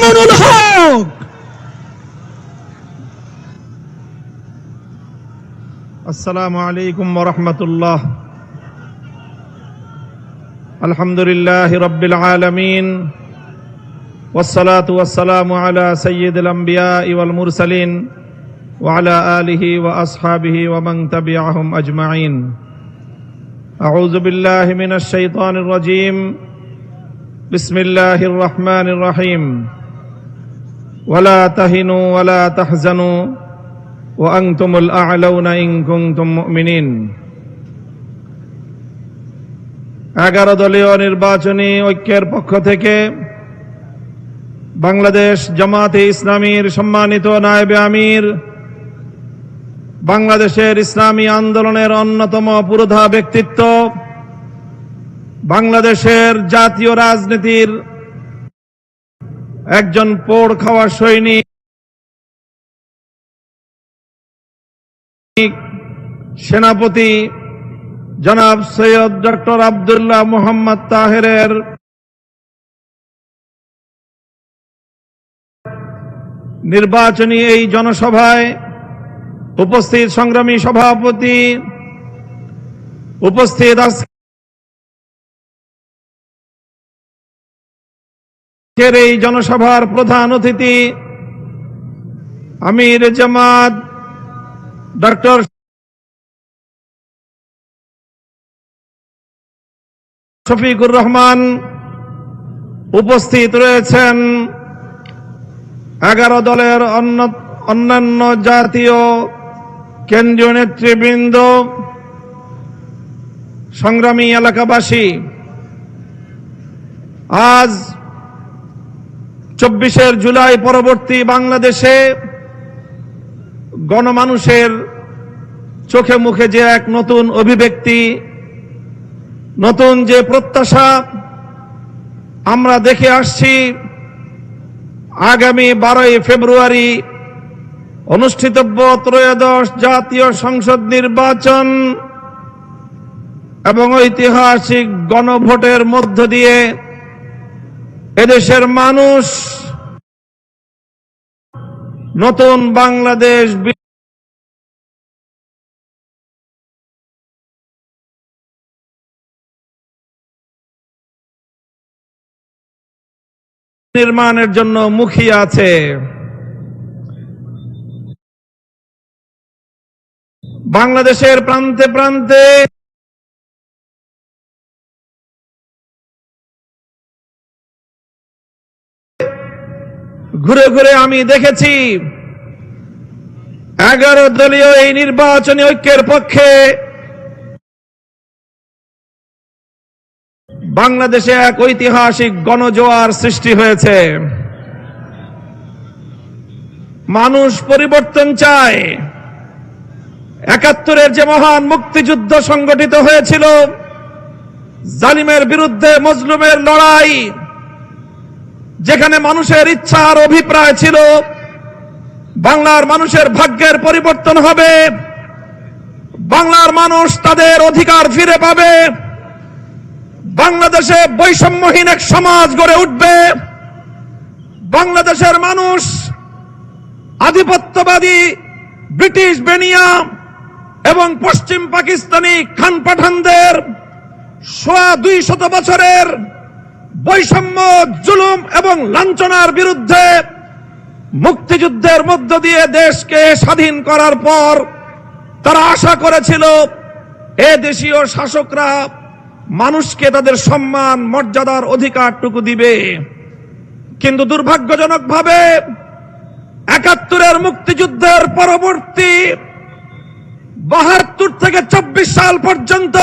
يضمن الحق السلام عليكم ورحمة الله. الحمد لله رب العالمين. والصلاة والسلام على سيد الأنبياء والمرسلين وعلى آله وأصحابه ومن تبعهم أجمعين. أعوذ بالله من الشيطان الرجيم. بسم الله الرحمن الرحيم. ওয়ালা তাহিনু ওয়ালা তাহজানু ও আংতুমুল আলাউনা ইংকুংতুম মুমিনিন এগারো দলীয় নির্বাচনী ঐক্যের পক্ষ থেকে বাংলাদেশ জামাতে ইসলামীর সম্মানিত নায়েবে আমির, বাংলাদেশের ইসলামী আন্দোলনের অন্যতম পুরোধা ব্যক্তিত্ব, বাংলাদেশের জাতীয় রাজনীতির একজন পোড় খাওয়া সৈনিক, সেনাপতি জনাব সৈয়দ ডক্টর আবদুল্লাহ মোহাম্মদ তাহেরের নির্বাচনী এই জনসভায় উপস্থিত সংগ্রামী সভাপতি উপস্থিত আজকের এই জনসভার প্রধান অতিথি আমির জামাত ডক্টর শফিকুর রহমান উপস্থিত রয়েছেন। এগারো দলের অন্যান্য জাতীয় কেন্দ্রীয় নেতৃবৃন্দ, সংগ্রামী এলাকাবাসী। আজ চব্বিশের জুলাই পরবর্তী বাংলাদেশে গণমানুষের চোখে মুখে যে এক নতুন অভিব্যক্তি, নতুন যে প্রত্যাশা আমরা দেখে আসছি, আগামী বারোই ফেব্রুয়ারি অনুষ্ঠিতব্য ত্রয়োদশ জাতীয় সংসদ নির্বাচন এবং ঐতিহাসিক গণভোটের মধ্য দিয়ে এদেশের মানুষ নতুন বাংলাদেশ নির্মাণের জন্য মুখী আছে। বাংলাদেশের প্রান্তে প্রান্তে ঘুরে ঘুরে আমি দেখেছি এগারো দলীয় এই নির্বাচনী ঐক্যের পক্ষে বাংলাদেশে এক ঐতিহাসিক গণজোয়ার সৃষ্টি হয়েছে। মানুষ পরিবর্তন চায়। একাত্তরের যে মহান মুক্তিযুদ্ধ সংগঠিত হয়েছিল, জালিমের বিরুদ্ধে মজলুমের লড়াই যেখানে মানুষের ইচ্ছা আর অভিপ্রায় ছিল, বাংলার মানুষের ভাগ্যের পরিবর্তন হবে, বাংলার মানুষ তাদের অধিকার ফিরে পাবে, বাংলাদেশে বৈষম্যহীন এক সমাজ গড়ে উঠবে, বাংলাদেশের মানুষ আধিপত্যবাদী ব্রিটিশ বেনিয়া এবং পশ্চিম পাকিস্তানি খান পাঠানদের সোয়া দুই শত বছরের বৈষম্য, জুলুম এবং লাঞ্ছনার বিরুদ্ধে মুক্তিযুদ্ধের মধ্য দিয়ে দেশকে স্বাধীন করার পর তারা আশা করেছিল এ দেশীয় শাসকরা মানুষকে তাদের সম্মান, মর্যাদার অধিকারটুকু দিবে। কিন্তু দুর্ভাগ্যজনকভাবে একাত্তরের মুক্তিযুদ্ধের পরবর্তী বাহাত্তর থেকে চব্বিশ সাল পর্যন্ত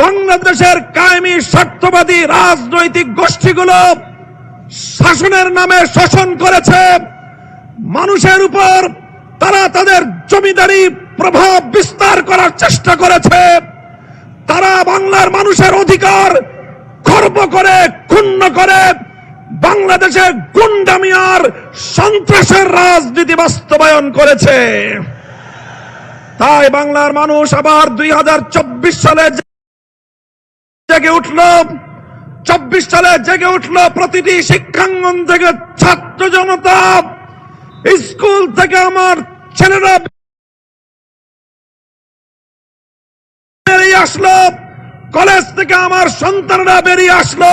বাংলাদেশের কায়েমি স্বার্থবাদী রাজনৈতিক গোষ্ঠীগুলো শাসনের নামে শোষণ করেছে। মানুষের উপর তারা তাদের জমিদারি প্রভাব বিস্তার করার চেষ্টা করেছে। তারা বাংলার মানুষের অধিকার খর্ব করে, ক্ষুণ্ণ করে বাংলাদেশে গুন্ডামিয়ার সন্ত্রাসের রাজনীতি বাস্তবায়ন করেছে। তাই বাংলার মানুষ আবার দুই হাজার চব্বিশ সালে জেগে উঠল। চব্বিশ সালে জেগে উঠল প্রতিটি শিক্ষাঙ্গন থেকে ছাত্র জনতা। স্কুল থেকে আমার ছেলেরা আসলো। কলেজ থেকে আমার সন্তানরা বেরিয়ে আসলো।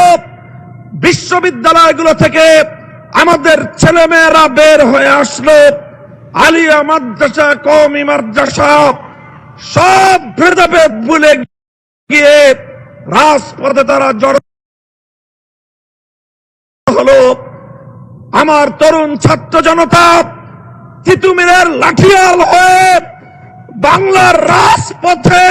বিশ্ববিদ্যালয়গুলো থেকে আমাদের ছেলেমেয়েরা বের হয়ে আসলো। আলিয়া মাদ্রাসা কৌমি মাদ্রাসা, সব ভেদাভেদ ভুলে গিয়ে রাজপথে তারা জড় হলো। আমার তরুণ ছাত্র জনতা, তিতুমিরের লাঠিয়াল হয়ে বাংলার রাজপথে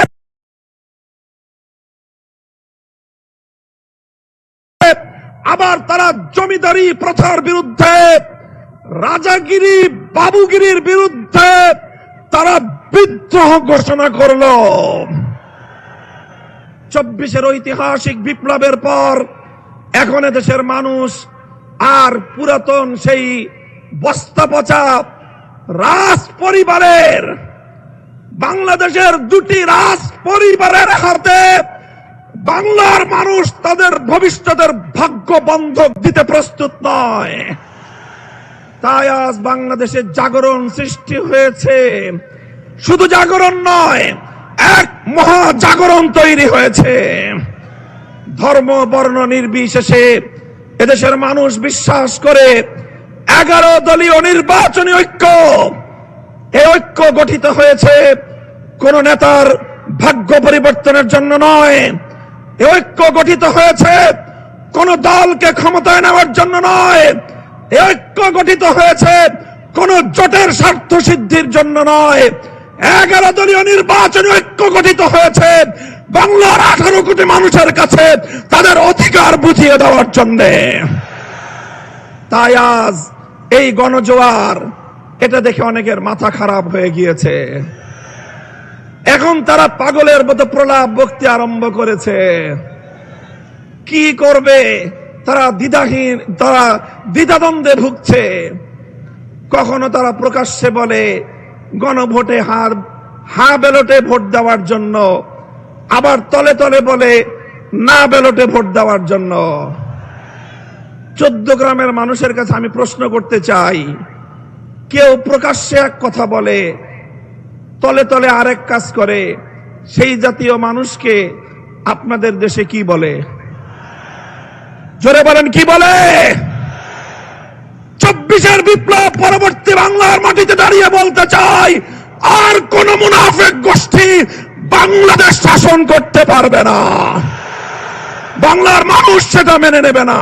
আবার তারা জমিদারি প্রথার বিরুদ্ধে, রাজাগিরি, বাবুগিরির বিরুদ্ধে তারা বিদ্রোহ ঘোষণা করল। চব্বিশের ঐতিহাসিক বিপ্লবের পর এখন দেশের মানুষ আর পুরাতন সেই বস্তা পচা রাজ পরিবারের বাংলাদেশের দুটি রাজ পরিবারের হাতে বাংলার মানুষ তাদের ভবিষ্যতের ভাগ্য বন্ধক দিতে প্রস্তুত নয়। তাই আজ বাংলাদেশে জাগরণ সৃষ্টি হয়েছে। শুধু জাগরণ নয় এক মহা জাগরণ তৈরি হয়েছে। ধর্ম, বর্ণ নির্বিশেষে এদেশের মানুষ বিশ্বাস করে এগারো দলীয় নির্বাচনী ঐক্য। এই ঐক্য গঠিত হয়েছে কোন নেতার ভাগ্য পরিবর্তনের জন্য নয়। এই ঐক্য গঠিত হয়েছে কোন দলকে ক্ষমতায় নেওয়ার জন্য নয়। এই ঐক্য গঠিত হয়েছে কোন জোটের স্বার্থ সিদ্ধির জন্য নয়। এগারো দলীয় নির্বাচনী ঐক্য গঠিত হয়েছে। বাংলার আঠারো কোটি মানুষের কাছে তাদের অধিকার বুঝিয়ে দেওয়ার জন্য। তাই আজ এই গণজোয়ার এটা দেখে অনেকের মাথা খারাপ হয়ে গিয়েছে। এখন তারা পাগলের মতো প্রলাপ বক্তি আরম্ভ করেছে। কি করবে? তারা দ্বিধাহীন, তারা দ্বিধাদ্বন্দ্বে ভুগছে। কখনো তারা প্রকাশ্যে বলে গণভোটে হার, হা ব্যালটে ভোট দেওয়ার জন্য, আবার তলে তলে বলে না ব্যালটে ভোট দেওয়ার জন্য। চোদ্দ গ্রামের মানুষের কাছে আমি প্রশ্ন করতে চাই, কেউ প্রকাশ্যে এক কথা বলে, তলে তলে আরেক কাজ করে, সেই জাতীয় মানুষকে আপনাদের দেশে কি বলে? জোরে বলেন, কি বলে? চব্বিশের বিপ্লব পরবর্তী বাংলার মাটিতে দাঁড়িয়ে বলতে চাই, আর কোন মুনাফেক গোষ্ঠী বাংলাদেশ শাসন করতে পারবে না। বাংলার মানুষ সেটা মেনে নেবে না।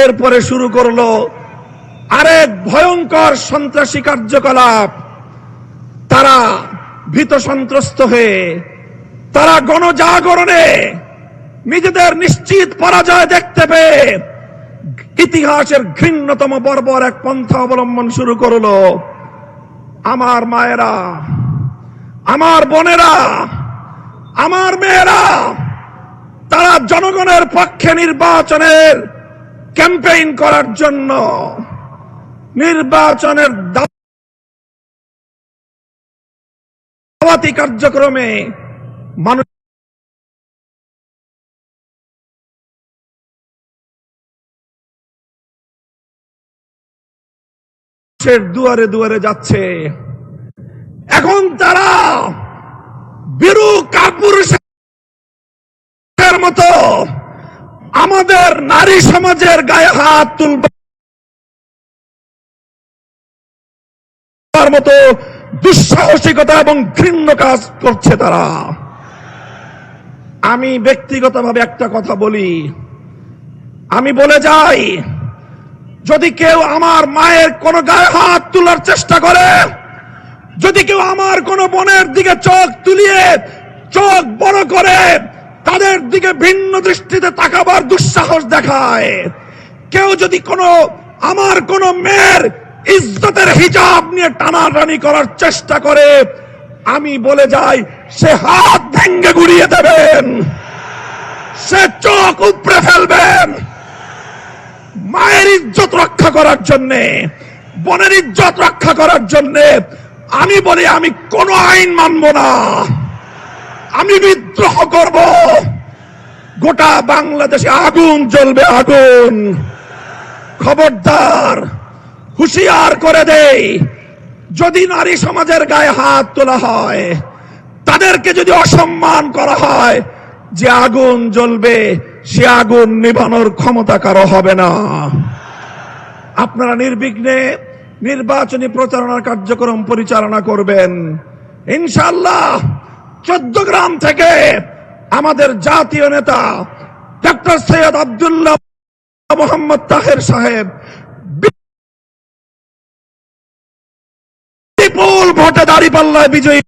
এরপরে শুরু করল আরেক ভয়ঙ্কর সন্ত্রাসী কার্যকলাপ। তারা ভীত সন্ত্রস্ত হয়ে, তারা গণজাগরণে নিজেদের নিশ্চিত পরাজয় দেখতে পেয়ে ইতিহাসের ঘৃণ্যতম বর্বর এক পন্থা অবলম্বন শুরু করল। আমার মায়েরা, আমার বোনেরা, আমার মেয়েরা, তারা জনগণের পক্ষে নির্বাচনের ক্যাম্পেইন করার জন্য নির্বাচনের দাওয়াতি কার্যক্রমে মানুষ মানুষের দুয়ারে দুয়ারে যাচ্ছে। এখন তারা বীরু কাপুরুষের মতো আমাদের নারী সমাজের গায়ে হাত তুলবার মতো দুঃসাহসিকতা এবং ঘৃণ্য কাজ করছে তারা। আমি ব্যক্তিগতভাবে একটা কথা বলি। আমি বলে যাই যদি কেউ আমার মায়ের কোন গায়ে হাত তোলার চেষ্টা করে, যদি কেউ আমার কোন বোনের দিকে চোখ তুলিয়ে চোখ বড় করে, তাদের দিকে ভিন্ন দৃষ্টিতে তাকাবার দুঃসাহস দেখায়। কেউ যদি কোনো আমার কোন মেয়ের ইজ্জতের হিজাব নিয়ে টানাটানি করার চেষ্টা করে, আমি বলে যাই, সে হাত ভেঙ্গে গুড়িয়ে দেবেন, সে চোখ উপড়ে ফেলবেন রক্ষা করার জন্য, বোনের ইজ্জত রক্ষা করার জন্য, আমি বলি, আমি কোন আইন মানব না। আমি বিদ্রোহ করব। গোটা বাংলাদেশে আগুন জ্বলবে, আগুন। খবরদার, হুঁশিয়ার করে দেই, যদি নারী সমাজের গায়ে হাত তোলা হয়, তাদেরকে যদি অসম্মান করা হয়, যে আগুন জ্বলবে, সে আগুন নিভানোর ক্ষমতা কারও হবে না। আপনারা নির্বিঘ্নে নির্বাচনী প্রচারণার কার্যক্রম পরিচালনা করবেন। ইনশাল্লাহ চোদ্দ গ্রাম থেকে আমাদের জাতীয় নেতা ডক্টর সৈয়দ আব্দুল্লাহ মোহাম্মদ তাহের সাহেব বিপুল ভোটে দাঁড়িপাল্লায় বিজয়ী